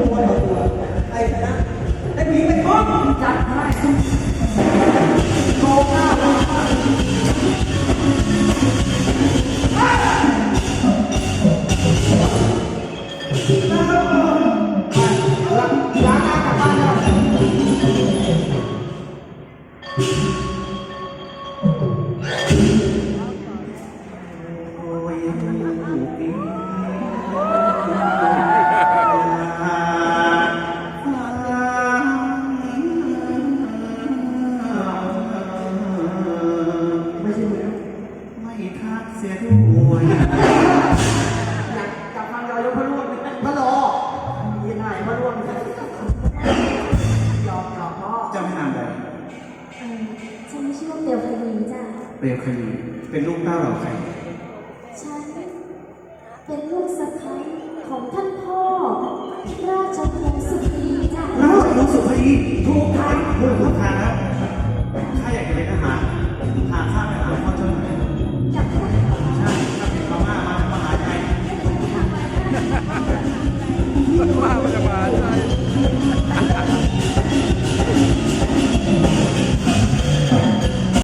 มวยเอาตัวไปชนะไอ้ผีไปพบจัดให้โกงหน้าโอ้ย เสียด้วยอยากกลับมายอยกพระร่วงพระรอยังไงพระร่วงหยอกหยอกพ่อเจ้าแม่นางใดเอ่อฉันไม่ชื่อว่าเปลวคดีจ้ะเปลวคลีเป็นลูกเต้าเหล่าใครฉันเป็นลูกสะใภ้ของท่านพ่อ ราชวงศ์สุรีจ้ะ แล้วน้องสุภีถูกทางถูกทางแล้ว ว่ามันจะมา